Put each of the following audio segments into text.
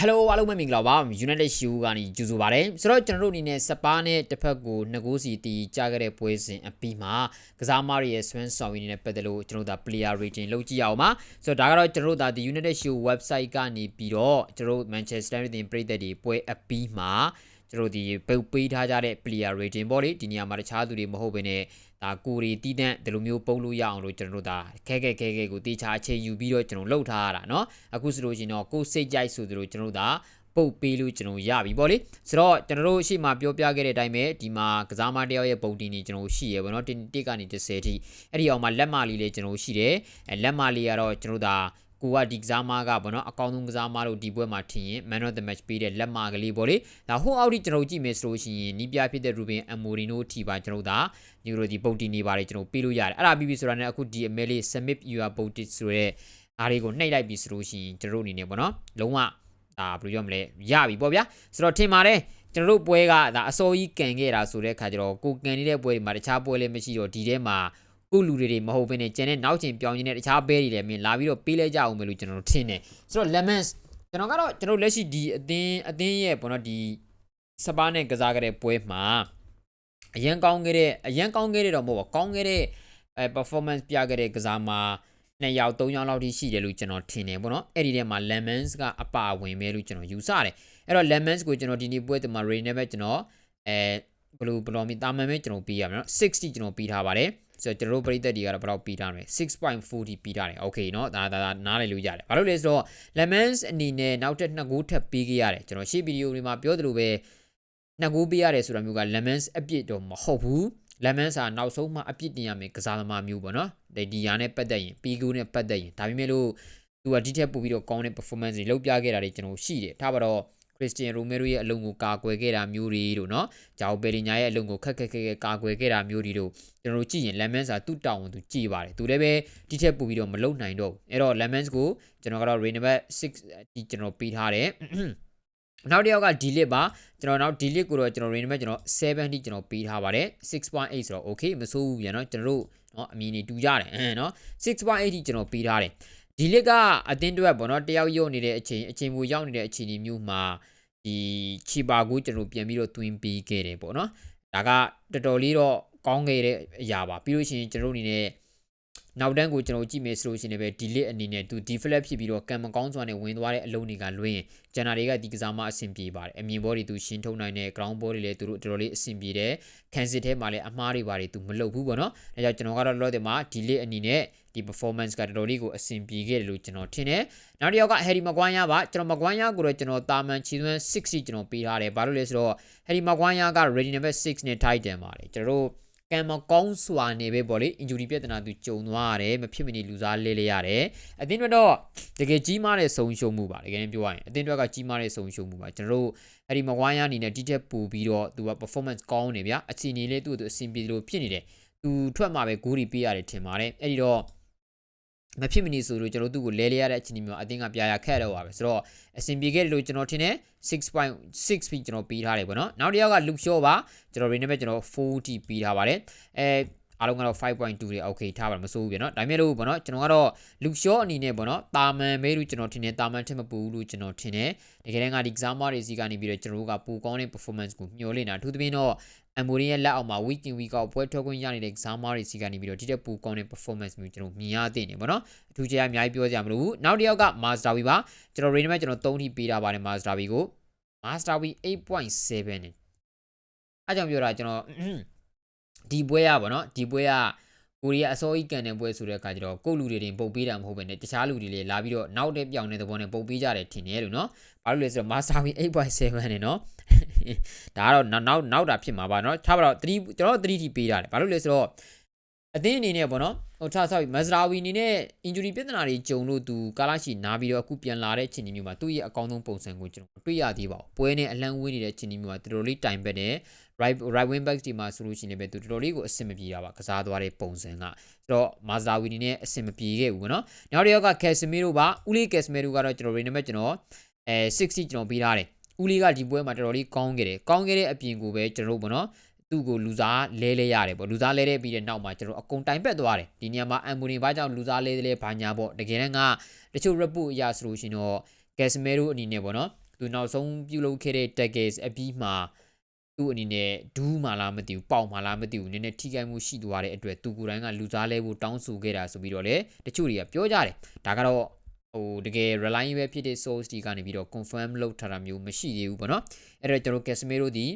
Hello အားလုံးပဲမင်္ဂလာပါ United Show ကနေကြိုဆိုပါရစေဆိုတော့ကျွန်တော်တို့အနေနဲ့စပါးနဲ့တစ်ဖက်ကိုနှစ်ကိုးစီတီကြားခဲ့တဲ့ပွဲစဉ်အပြီးမှာကစားမားတွေရဲ့ဆွမ်းဆောင်ရည်နဲ့ပတ်သက်လို့ကျွန်တော်တို့ဒါ player rating လုပ်ကြည့်ရအောင်ပါဆိုတော့ဒါကတော့ကျွန်တော်တို့ဒါ The United Show website ကနေပြီးတော့ကျွန်တော်တို့ Manchester United ပြည်သက်တွေပွဲအပြီးမှာ ကျွန်တော်တို့ဒီပုတ်ပေးထားကြတဲ့ player rating ပေါ့လေဒီနေရာမှာတခြားသူတွေမဟုတ်ဘဲနဲ့ဒါကိုရီတီးတန့်ဒီလိုမျိုးပုံလို့ရအောင်လို့ကျွန်တော်တို့ဒါခဲခဲခဲခဲကိုတေချာအချိန်ယူပြီးတော့ကျွန်တော်လှုပ်ထားရတာเนาะအခုဆိုလို့ရှိရင်တော့ကိုယ်စိတ်ကြိုက်ဆိုသလိုကျွန်တော်တို့ဒါပုတ်ပေးလို့ကျွန်တော်ရပြီပေါ့လေဆိုတော့ကျွန်တော်တို့ရှေ့မှာပြောပြခဲ့တဲ့အတိုင်းပဲဒီမှာကစားမတယောက်ရဲ့ပုံတင်ကြီးကျွန်တော်ရှိရပါတော့1ကနေ10အထိအဲ့ဒီအောင်မှာလက်မလေးလေးကျွန်တော်ရှိတယ်အဲလက်မလေးကတော့ကျွန်တော်ဒါ ကိုကဒီကစားမကပေါ့နော်အကောင်းဆုံးကစားမလို့ဒီပွဲမှာထင်ရင် man of the match ပေးတဲ့လက်မကလေးပေါ့လေဒါဟိုအောက်ထိကျွန်တော်ကြည့်မယ်ဆိုလို့ရှိရင်နီးပြဖြစ်တဲ့ Ruben Amorim ထိပါကျွန်တော်ဒါဒီလိုဒီပုံတင်နေပါတယ်ကျွန်တော်ပေးလို့ရတယ်အဲ့ဒါပြီးပြီဆိုတာနဲ့အခုဒီ Emily Smith your Botit ဆိုတဲ့အားလေးကိုနှိပ်လိုက်ပြီဆိုလို့ရှိရင်ကျွန်တော်တို့အနေနဲ့ပေါ့နော်လုံးဝဒါဘယ်လိုပြောမလဲရပြီပေါ့ဗျာဆိုတော့ထင်ပါတယ်ကျွန်တော်တို့ပွဲကဒါအစိုးကြီးကန်ခဲ့တာဆိုတဲ့ခါကျတော့ကိုကန်နေတဲ့ပွဲတွေမှာတခြားပွဲလည်းမရှိတော့ဒီထဲမှာ ကိုလူတွေတွေမဟုတ်ဘဲနဲ့ကျန်တဲ့နောက်ကျင်ပြောင်းနေတဲ့တခြားဘဲတွေလည်းမင်းလာပြီးတော့ပေးလဲကြအောင်မယ်လို့ကျွန်တော်တို့ထင်တယ်ဆိုတော့ lemons ကျွန်တော်ကတော့ကျွန်တော်လက်ရှိဒီအသင်းအသင်းရဲ့ပေါ့နော်ဒီစပါးနဲ့ကစားခဲ့တဲ့ပွဲမှာအရန်ကောင်းခဲ့တဲ့အရန်ကောင်းခဲ့တဲ့တော့မဟုတ်ပါကောင်းခဲ့တဲ့အဲ performance ပြခဲ့တဲ့ကစားမှာနှစ်ယောက်သုံးယောက်လောက်ထိရှိတယ်လို့ကျွန်တော်ထင်တယ်ပေါ့နော်အဲ့ဒီထဲမှာ lemons ကအပအဝင်ပဲလို့ကျွန်တော်ယူဆတယ်အဲ့တော့ lemons ကိုကျွန်တော်ဒီနေ့ပွဲတမှာ rain နဲ့ပဲကျွန်တော်အဲဘယ်လိုဘယ်လိုမီတာမန်ပဲကျွန်တော်ပေးရမယ်နော်60ကျွန်တော်ပေးထားပါတယ် ဆိုတော့ကျွန်တော်တို့ပရိသတ်တွေကတော့ဘယ်လောက်ပေးထားမလဲ6.40ပေးထားတယ်โอเคเนาะဒါဒါဒါနားလည်လို့ရတယ်ဘာလို့လဲဆိုတော့ lemons အနေနဲ့နောက်ထပ်နှစ်ဂိုးထပ်ပေးခဲ့ရတယ်ကျွန်တော်ရှေ့ဗီဒီယိုတွေမှာပြောသလိုပဲနှစ်ဂိုးပေးရတယ်ဆိုတာမျိုးက lemons အပြစ်တော့မဟုတ်ဘူး lemons ဟာနောက်ဆုံးမှအပြစ်တင်ရမယ်ကစားသမားမျိုးပေါ့နော်ဒီဒီယာနဲ့ပတ်သက်ရင်ပီဂိုနဲ့ပတ်သက်ရင်ဒါပေမဲ့လို့သူကဒီထက်ပိုပြီးတော့ကောင်းတဲ့ performance တွေလုပ်ပြခဲ့တာတွေကျွန်တော်ရှိတယ်ထားပါတော့ ခရစ္စတီယန်ရိုမဲရိုရဲ့အလုံးကိုကာကွယ်ခဲ့တာမျိုးတွေတို့เนาะဂျာအိုပယ်လီညာရဲ့အလုံးကိုခက်ခက်ခဲခဲကာကွယ်ခဲ့တာမျိုးတွေတို့ကျွန်တော်တို့ကြည့်ရင် lemons ဟာသူ့တောင်းဝန်သူကြည်ပါတယ်သူလည်းပဲဒီထက်ပိုပြီးတော့မလုံနိုင်တော့ဘူးအဲ့တော့ lemons ကိုကျွန်တော်ကတော့ rain number 6ဒီကျွန်တော်ပေးထားတယ်နောက်တစ်ယောက်က delete ပါကျွန်တော်နောက် delete ကိုတော့ကျွန်တော် range မှာကျွန်တော်7တိကျွန်တော်ပေးထားပါတယ်6.8ဆိုတော့ okay မဆိုးဘူးပြန်เนาะကျွန်တော်တို့เนาะအမြင်တွေတူကြတယ်အဲเนาะ6.8တိကျွန်တော်ပေးထားတယ် delete ကအတင်းတွက်ပေါ့เนาะတယောက်ရုပ်နေတဲ့အချိန်အချိန်ကိုရောက်နေတဲ့အချိန်ဒီမျိုးမှာ ဒီချီပါကိုကျွန်တော်ပြန်ပြီးတော့တွင်ပေးခဲ့တယ်ပေါ့နော်ဒါကတော်တော်လေးတော့ကောင်းခဲ့တဲ့အရာပါပြီးလို့ရှိရင်ကျွန်တော်အနေနဲ့ နောက်တန်းကိုကျွန်တော်ကြည့်မယ်ဆိုလို့ရှိရင်လည်း delete အနေနဲ့သူ deflect ဖြစ်ပြီးတော့ကံမကောင်းစွာနဲ့ဝင်သွားတဲ့အလုံးတွေကလွှင်းရင်ဂျန်နာတွေကဒီကစားမအဆင်ပြေပါတယ်အမြင်ဘောတွေသူရှင်းထုတ်နိုင်တဲ့ ground ball တွေလည်းသူတို့တော်တော်လေးအဆင်ပြေတယ်ခံစစ်ထဲမှာလည်းအမှားတွေပါတယ်သူမလုပ်ဘူးပေါ့နော်အဲကြောင့်ကျွန်တော်ကတော့လောတဲ့မှာ delete အနေနဲ့ဒီ performance ကတော်တော်လေးကိုအဆင်ပြေခဲ့တယ်လို့ကျွန်တော်ထင်တယ်နောက်တစ်ယောက်က Harry Maguire ပါကျွန်တော် Maguire ကိုတော့ကျွန်တော်တာမန်ချီသွန်း60ကျွန်တော်ပေးထားတယ်ဘာလို့လဲဆိုတော့ Harry Maguire က ready number 6နဲ့ titan ပါတယ်ကျွန်တော်တို့ ကံမကောင်းစွာနေပဲပေါ့လေ injury ပြဿနာသူကြုံသွားရတယ်မဖြစ်မနေလူစားလဲလဲရတယ်အသင်းတွေတော့တကယ်ကြီးမားတဲ့ဆုံးရှုံးမှုပါတကယ်ပြောရရင်အသင်းတွေကကြီးမားတဲ့ဆုံးရှုံးမှုပါကျွန်တော်တို့အဲ့ဒီမကွားရအနေနဲ့ဒီတက်ပူပြီးတော့သူက performance ကောင်းနေဗျာအခြေအနေလေးသူ့သူအဆင်ပြေလို့ဖြစ်နေတယ်သူထွက်မှာပဲဂိုးတွေပေးရတယ်ထင်ပါတယ်အဲ့ဒီတော့ မဖြစ်မနေဆိုလို့ကျွန်တော်တို့ကိုလဲလဲရတဲ့အခြေအနေမျိုးအတင်းကပြရခက်တော့ပါပဲဆိုတော့အဆင်ပြေခဲ့တယ်လို့ကျွန်တော်ထင်တယ်6.6ပြီးကျွန်တော်ပေးထားတယ်ပေါ့နော်နောက်တစ်ယောက်က Luke Shaw ပါကျွန်တော် range နဲ့ကျွန်တော်40ပေးထားပါတယ်အဲ အားလုံးကတော့5.2တွေ okay ထားပါမစိုးဘူးပြနော်ဒါပေမဲ့လို့ပေါ့နော်ကျွန်တော်ကတော့ Luke Shaw အနေနဲ့ပေါ့နော်တာမန်မဲလို့ကျွန်တော်ထင်တယ်တာမန်ထက်မပူဘူးလို့ကျွန်တော်ထင်တယ်တကယ်တမ်းကဒီ exam တွေစီကနေပြီးတော့ကျွန်တော်တို့ကပူကောင်းတဲ့ performance ကိုမျှော်လင့်တာအထူးသဖြင့်တော့အမ်မိုရီရဲ့လက်အောက်မှာ week in week out ပွဲထွက်ခွင့်ရနေတဲ့ exam တွေစီကနေပြီးတော့ဒီတက်ပူကောင်းတဲ့ performance မျိုးကျွန်တော်မြင်ရတဲ့နေပေါ့နော်အထူးကျေးအများကြီးပြောကြမလို့ဘူးနောက်တစ်ယောက်က Master Wii ပါကျွန်တော် range မှာကျွန်တော်3ထိပေးထားပါတယ် Master Wii ကို Master Wii 8.7နဲ့အဲကြောင့်ပြောတာကျွန်တော် ဒီပွဲရပါတော့ဒီပွဲကကိုရီးယားအစောကြီးကန်တဲ့ပွဲဆိုတဲ့အခါကျတော့ကိုလူတွေတင်ပုတ်ပေးတာမဟုတ်ပဲねတခြားလူတွေလည်းလာပြီးတော့နောက်တဲ့ပြောင်းတဲ့သဘောနဲ့ပုတ်ပေးကြတယ်ထင်တယ်လို့နော်ဘာလို့လဲဆိုတော့ Master Wii 8.7နဲ့နော်ဒါကတော့နောက်နောက်နောက်တာဖြစ်မှာပါနော်ထားပါတော့3ကျွန်တော်3ထိပေးတာတယ်ဘာလို့လဲဆိုတော့အသင်းအနေနဲ့ပေါ့နော်ဟိုထားဆောက်မဇရာဝီအနေနဲ့ injury ပြဿနာတွေကြုံလို့သူကာလာရှိနားပြီးတော့အခုပြန်လာတဲ့ချိန်မျိုးမှာသူ့ရဲ့အကောင်းဆုံးပုံစံကိုကျွန်တော်တွေ့ရသေးပါဘူးပွဲနဲ့အလံဝေးနေတဲ့ချိန်မျိုးမှာတော်တော်လေးတိုင်ပတ်တယ် right right wing back ဒီမှာဆိုလို့ရှိရင်လည်းသူတော်တော်လေးကိုအဆင်မပြေတာပါကစားသွားတဲ့ပုံစံကဆိုတော့မာဇာဝီနေနဲ့အဆင်မပြေခဲ့ဘူးနော်နောက်တစ်ယောက်ကကက်စမီရိုပါဦးလေးကက်စမီရိုကတော့ကျွန်တော် range နဲ့ကျွန်တော်အဲ60ကျွန်တော်ပေးထားတယ်ဦးလေးကဒီပွဲမှာတော်တော်လေးကောင်းခဲ့တယ်ကောင်းခဲ့တဲ့အပြင်ကိုပဲကျွန်တော်တို့ပေါ့နော်သူ့ကိုလူစားလဲလဲရတယ်ပေါ့လူစားလဲတဲ့ပြီးတဲ့နောက်မှာကျွန်တော်အကုန်တိုင်ပက်သွားတယ်ဒီနေရာမှာအမ်ဘူနီဘာကြောင့်လူစားလဲလဲဘာညာပေါ့တကယ်တမ်းကတချို့ report အရာဆိုလို့ရှိရင်တော့ကက်စမီရိုအနေနဲ့ပေါ့နော်သူနောက်ဆုံးပြုလုပ်ခဲ့တဲ့ tackles အပြီးမှာ သူ့အနေနဲ့ဒူးမှလားမသိဘူးပေါက်မှလားမသိဘူးနည်းနည်းထိခိုက်မှုရှိသွားတဲ့အတွက်သူကိုယ်တိုင်ကလူစားလဲဖို့တောင်းဆိုခဲ့တာဆိုပြီးတော့လေတချို့တွေကပြောကြတယ်ဒါကတော့ဟိုတကယ် reliable ပဲဖြစ်တဲ့ source တွေကနေပြီးတော့ confirm လုပ်ထားတာမျိုးမရှိသေးဘူးပေါ့နော်အဲ့တော့ကျွန်တော် Casemiro ဒီ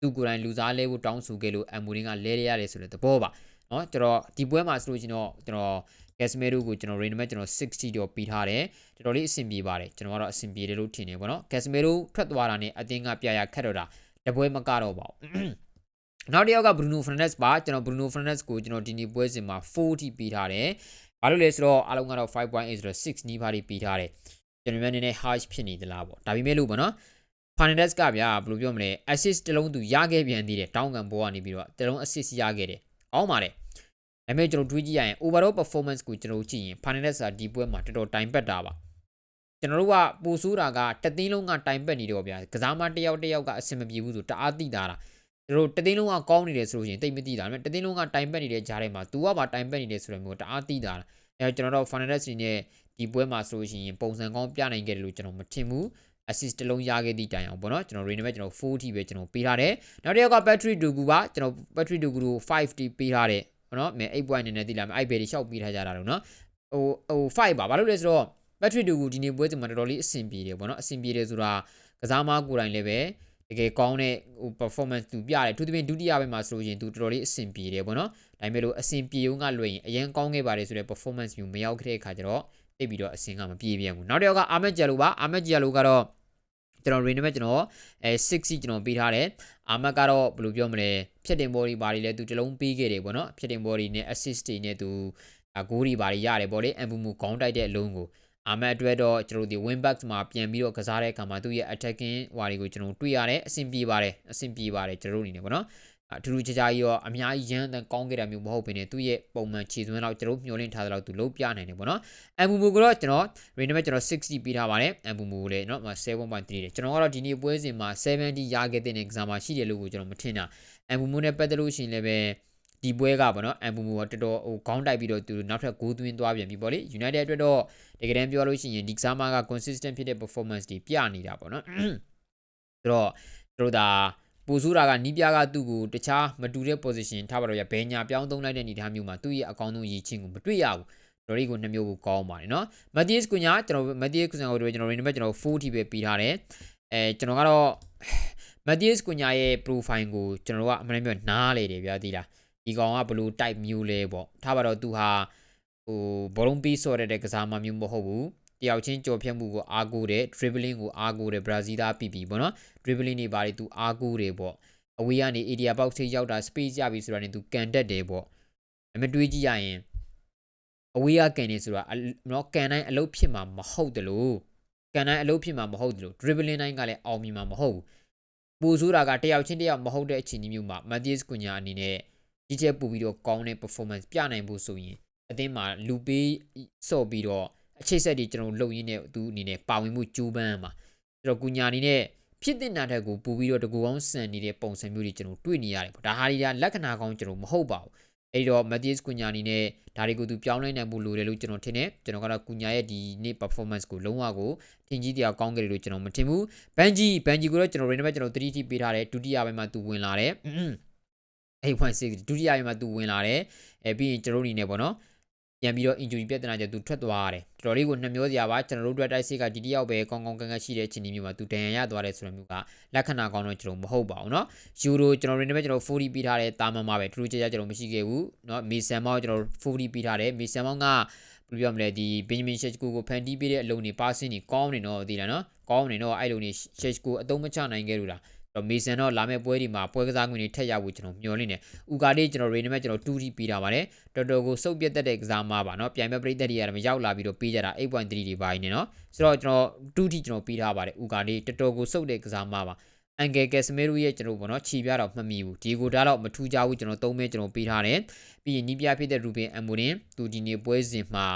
သူကိုယ်တိုင်လူစားလဲဖို့တောင်းဆိုခဲ့လို့ Amorim ကလဲရရတယ်ဆိုတဲ့သဘောပါနော်ကျွန်တော်ဒီပွဲမှာဆိုလို့ရှိရင်တော့ကျွန်တော် Casemiro ကိုကျွန်တော် range မဲ့ကျွန်တော်60တော့ပြီးထားတယ်တော်တော်လေးအဆင်ပြေပါတယ်ကျွန်တော်ကတော့အဆင်ပြေတယ်လို့ထင်တယ်ပေါ့နော် Casemiro ထွက်သွားတာနဲ့အတင်းကပြရခက်တော့တာ တပွဲမကတော့ပါဘူးနောက်တစ်ယောက်က Bruno Fernandes ပါကျွန်တော် Bruno Fernandes ကိုကျွန်တော်ဒီနေ့ပွဲစဉ်မှာ40ပြီးထားတယ်ဘာလို့လဲဆိုတော့အားလုံးကတော့5.8ဆိုတော့6နီးပါးပြီးပြီးထားတယ်ကျွန်တော်များနည်းနည်း harsh ဖြစ်နေသလားပေါ့ဒါပေမဲ့လို့ပေါ့နော် Fernandes ကဗျာဘယ်လိုပြောမလဲ assist တစ်လုံးသူရခဲ့ပြန်သေးတယ်တောင်းကန်ဘောကနေပြီးတော့တစ်လုံး assist ရခဲ့တယ်အောင်းပါတယ်ဒါပေမဲ့ကျွန်တော်တွေးကြည့်ရရင် overall performance ကိုကျွန်တော်ကြည့်ရင် Fernandes ကဒီပွဲမှာတော်တော်တိုင်ပတ်တာပါ ကျွန်တော်တို့ကပူဆိုးတာကတသိန်းလုံးကတိုင်ပတ်နေတော့ဗျာကစားမတယောက်တယောက်ကအဆင်မပြေဘူးဆိုတအားသိတာလားကျွန်တော်တသိန်းလုံးကကောင်းနေတယ်ဆိုလို့ရှိရင်တိတ်မသိတာဒါပေမဲ့တသိန်းလုံးကတိုင်ပတ်နေတဲ့ဂျားထဲမှာ तू ကပါတိုင်ပတ်နေတယ်ဆိုတော့မျိုးတအားသိတာလားအဲကျွန်တော်တို့ Fernandes နဲ့ဒီပွဲမှာဆိုလို့ရှိရင်ပုံစံကောင်းပြနိုင်ခဲ့တယ်လို့ကျွန်တော်မထင်ဘူး assist တစ်လုံးရခဲ့သည့်တိုင်အောင်ပေါ့နော်ကျွန်တော် range နဲ့ကျွန်တော်4ထိပဲကျွန်တော်ပေးထားတယ်နောက်တစ်ယောက်က battery dogu ပါကျွန်တော် battery dogu ကို5 t ပေးထားတယ်ပေါ့နော်မဲ8 point နေနေသိလားမဲအဲ့ဘယ်တွေရှောက်ပေးထားကြတာလို့နော်ဟိုဟို5ပါဘာလို့လဲဆိုတော့ battery dogu ဒီနေ့ပွဲစဉ်မှာတော်တော်လေးအဆင်ပြေတယ်ပေါ့နော်အဆင်ပြေတယ်ဆိုတာကစားမကိုယ်တိုင်လည်းပဲတကယ်ကောင်းတဲ့ဟို performance သူပြတယ်သူတပင်ဒုတိယပိုင်းမှာဆိုရင်သူတော်တော်လေးအဆင်ပြေတယ်ပေါ့နော်ဒါပေမဲ့လို့အဆင်ပြေုံကလွှဲရင်အရင်ကောင်းခဲ့ပါတယ်ဆိုတဲ့ performance မျိုးမရောက်ခဲ့တဲ့အခါကျတော့တိတ်ပြီးတော့အဆင်ကမပြေပြန်ဘူးနောက်တစ်ယောက်ကအာမက်ဂျယ်လိုပါအာမက်ဂျယ်လိုကတော့ကျွန်တော် range နဲ့ကျွန်တော်အဲ60ကျွန်တော်ပေးထားတယ်အာမတ်ကတော့ဘယ်လိုပြောမလဲဖြတ်တင် body ဘာတွေလဲသူတလုံးပေးခဲ့တယ်ပေါ့နော်ဖြတ်တင် body နဲ့ assist တွေနဲ့သူအဂိုးတွေဘာတွေရတယ်ပေါ့လေအမ်ဘူမူခေါင်းတိုက်တဲ့အလုံးကို အာမတ်အတွက်တော့ကျွန်တော်ဒီ win back မှာပြန်ပြီးတော့ကစားတဲ့အခါမှာသူ့ရဲ့ attacking ဟွာတွေကိုကျွန်တော်တွေ့ရတယ်အဆင်ပြေပါတယ်အဆင်ပြေပါတယ်ကျွန်တော်အနေနဲ့ပေါ့နော်အထူးထူးခြားခြားကြီးတော့အများကြီးရန်တန်ကောင်းခဲ့တာမျိုးမဟုတ်ဘဲနဲ့သူ့ရဲ့ပုံမှန်ခြေစွမ်းတော့ကျွန်တော်မျှော်လင့်ထားတဲ့လောက်သူလုံးပြနိုင်တယ်ပေါ့နော်အမ်ဘူမူကတော့ကျွန်တော် random ကျွန်တော်60ပေးထားပါတယ်အမ်ဘူမူကိုလည်းနော်7.3တယ်ကျွန်တော်ကတော့ဒီနေ့ပွဲစဉ်မှာ70ရခဲ့တဲ့ကစားမှာရှိတယ်လို့ကိုကျွန်တော်မထင်တာအမ်ဘူမူနဲ့ပတ်သက်လို့ရှိရင်လည်းပဲ ဒီပွဲကပေါ့နော်အမ်ဘူမူကတော်တော်ဟိုခေါင်းတိုက်ပြီးတော့သူနောက်ထပ်ဂိုးသွင်းသွားပြန်ပြီပေါ့လေ United အတွက်တော့တကယ်တမ်းပြောလို့ရှိရင်ဒီကစားမက consistent ဖြစ်တဲ့ performance တွေပြနေတာပေါ့နော်ဆိုတော့တို့ဒါပူဆူတာကနီးပြားကသူ့ကိုတခြားမတူတဲ့ position ထားပါတော့ရဘဲညာပြောင်းသုံးလိုက်တဲ့အနေအထားမျိုးမှာသူ့ရဲ့အကောင်းဆုံးရည်ချင်းကိုမတွေ့ရဘူးတော်ရီကိုနှစ်မျိုးကိုကောင်းပါတယ်နော်မက်သီးစ်ကွညာကျွန်တော်မက်သီးစ်ကွညာကိုကျွန်တော်ရင်းနှက်ကျွန်တော်4ထိပဲပြီးထားတယ်အဲကျွန်တော်ကတော့မက်သီးစ်ကွညာရဲ့ profile ကိုကျွန်တော်ကအမှန်တမ်းပြောနားလေတယ်ဗျာဒီလား ဒီကောင်ကဘလို့ type မျိုးလဲပေါ့ထားပါတော့သူဟာဟိုဘောလုံးပြီးဆော့တဲ့ကစားမမျိုးမဟုတ်ဘူးတယောက်ချင်းကြော်ဖြတ်မှုကိုအားကိုးတယ် dribbling ကိုအားကိုးတယ်ဘရာဇီးသားပြီပြီပေါ့နော် dribbling တွေပါတယ်သူအားကိုးတယ်ပေါ့အဝေးကနေ area box ထိရောက်တာ space ရပြီဆိုတာနဲ့သူကန်တက်တယ်ပေါ့အမတွေးကြည့်ရရင်အဝေးကကန်နေဆိုတာနော်ကန်တိုင်းအလုပ်ဖြစ်မှာမဟုတ်တယ်လို့ကန်တိုင်းအလုပ်ဖြစ်မှာမဟုတ်တယ်လို့ dribbling တိုင်းကလည်းအောင်မြင်မှာမဟုတ်ဘူးပူဆိုတာကတယောက်ချင်းတယောက်မဟုတ်တဲ့အချိန်မျိုးမှာ Matthias Cunha အနေနဲ့ ကြီးကျယ်ပူပြီးတော့ကောင်းတဲ့ performance ပြနိုင်ဖို့ဆိုရင်အသင်းမှာလူပေးစော့ပြီးတော့အခြေဆက်တွေကျွန်တော်လုပ်ရင်းနဲ့သူအနေနဲ့ပါဝင်မှုကြိုးပမ်းမှာကျွန်တော် Cunha အနေနဲ့ဖြစ်တဲ့နာတဲ့ကိုပူပြီးတော့တကူကောင်းဆန်နေတဲ့ပုံစံမျိုးတွေကျွန်တော်တွေ့နေရတယ်ပေါ့ဒါဟာဒီကလက္ခဏာကောင်းကျွန်တော်မဟုတ်ပါဘူးအဲ့တော့ Matthias Cunha အနေနဲ့ဒါတွေကိုသူပြောင်းလဲနိုင်ဖို့လိုတယ်လို့ကျွန်တော်ထင်တယ်ကျွန်တော်ကတော့ Cunha ရဲ့ဒီနေ့ performance ကိုလုံးဝကိုထင်ကြီးတရားကောင်းကြတယ်လို့ကျွန်တော်မထင်ဘူးဘန်ဂျီဘန်ဂျီကိုတော့ကျွန်တော် range ကျွန်တော်3 t ပေးထားတယ်ဒုတိယပိုင်းမှာသူဝင်လာတယ် 8.6ဒုတိယပိုင်းမှာသူဝင်လာတယ်အဲပြီးရင်ကျွန်တော်အနေနဲ့ပေါ့နော်ပြန်ပြီးတော့ injury ပြဿနာကြောင့်သူထွက်သွားရတယ်တော်တော်လေးကိုနှမျောစရာပါကျွန်တော်တို့အတွက်တိုက်စစ်ကဒီတယောက်ပဲကောင်းကောင်းကန်းကန်းရှိတဲ့ချင်းမျိုးမှာသူဒဏ်ရာရသွားတယ်ဆိုတဲ့မျိုးကလက္ခဏာကောင်းတော့ကျွန်တော်မဟုတ်ပါဘူးเนาะယူရိုကျွန်တော်ရင်းနေပဲကျွန်တော်40ပြီးထားတဲ့တာမန်မှာပဲထူးထူးခြားခြားကျွန်တော်မရှိခဲ့ဘူးเนาะမီဆန်မောင်းကျွန်တော်40ပြီးထားတယ်မီဆန်မောင်းကဘယ်လိုပြောမလဲဒီဘင်ဂျမင်ရှက်ကိုကိုဖန်တီးပေးတဲ့အလုံးတွေပါစင်းတွေကောင်းနေတော့ဒီလားနော်ကောင်းနေတော့အဲ့လိုနေရှက်ကိုအသုံးမချနိုင်ခဲ့လို့လား တော့မေဆန်တော့လာမယ့်ပွဲဒီမှာပွဲကစားခွင့်တွေထက်ရဖို့ကျွန်တော်မျှော်လင့်တယ်။ဥကာလေးကျွန်တော်ရေနမက်ကျွန်တော်တူတီပေးတာပါတယ်။တော်တော်ကိုစုပ်ပြတ်တဲ့ကစားမှာပါနော်။ပြိုင်မဲ့ပရိသတ်တွေကလည်းရောက်လာပြီးတော့ပေးကြတာ8.3တွေပါနေနော်။ဆိုတော့ကျွန်တော်တူတီကျွန်တော်ပေးထားပါတယ်။ဥကာလေးတော်တော်ကိုစုပ်တဲ့ကစားမှာပါ။အန်ဂယ်ကက်စမေရူရဲ့ကျွန်တော်ပေါ့နော်ခြေပြတော့မမီဘူးဒီကိုဒါတော့မထူးကြဘူးကျွန်တော်သုံးမဲကျွန်တော်ပေးထားတယ်ပြီးရင်နီးပြဖြစ်တဲ့ရူဘင်အမ်မိုရင်သူဒီနေ့ပွဲစဉ်မှာ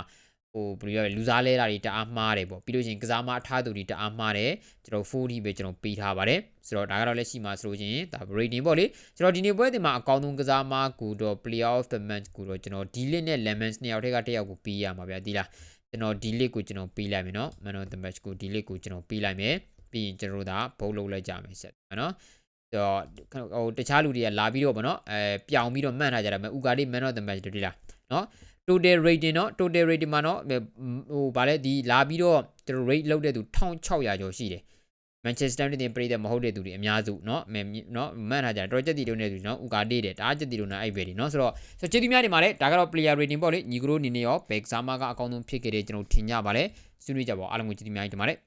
ဟိုဘယ်လိုပြောလဲလူစားလဲတာတွေတအားမှားတယ်ပေါ့ပြီးလို့ချင်းကစားမအထားသူတွေတအားမှားတယ်ကျွန်တော်40ပဲကျွန်တော်ပေးထားပါတယ်ဆိုတော့ဒါကတော့လက်ရှိမှာဆိုလို့ချင်းဒါ rating ပေါ့လေကျွန်တော်ဒီနေ့ပွဲတင်မှာအကောင်းဆုံးကစားမကူတော့ player of the match ကူတော့ကျွန်တော် D-Lit နဲ့ Lemons နှစ်ယောက်ထက်ကတစ်ယောက်ကိုပေးရမှာဗျာဒီလားကျွန်တော် D-Lit ကိုကျွန်တော်ပေးလိုက်မယ်နော် man of the match ကို D-Lit ကိုကျွန်တော်ပေးလိုက်မယ်ပြီးရင်ကျွန်တော်တို့ဒါဘုတ်လုပ်လိုက်ကြမယ်ဆက်နော်တော့ဟိုတခြားလူတွေကလာပြီးတော့ဗောနော်အဲပြောင်ပြီးတော့မှတ်ထားကြတာမယ်ဥကာဒီ man of the match တွေ့လားနော် total rating เนาะ total rating မှာเนาะဟိုဗာလဲဒီလာပြီးတော့ကျွန်တော် rate လောက်တဲ့သူ1600ကျော်ရှိတယ် Manchester United ပြည်သက်မဟုတ်တဲ့သူတွေအများစုเนาะမဲเนาะမှတ်ထားကြတယ်တော်ကြက်တီတုံးတဲ့သူเนาะဥကာတေးတယ်ဒါကြက်တီတုံးနဲ့အဲ့ပဲဒီเนาะဆိုတော့ဆိုကျေးဇူးများတင်ပါတယ်ဒါကတော့ player rating ပေါ့လေညီကရိုအနေနဲ့ရောဘယ်ကစားမကအကောင်းဆုံးဖြစ်ခဲ့တယ်ကျွန်တော်ထင်ကြပါလေဆွေးနွေးကြပါအားလုံးကိုကျေးဇူးများတင်ပါတယ်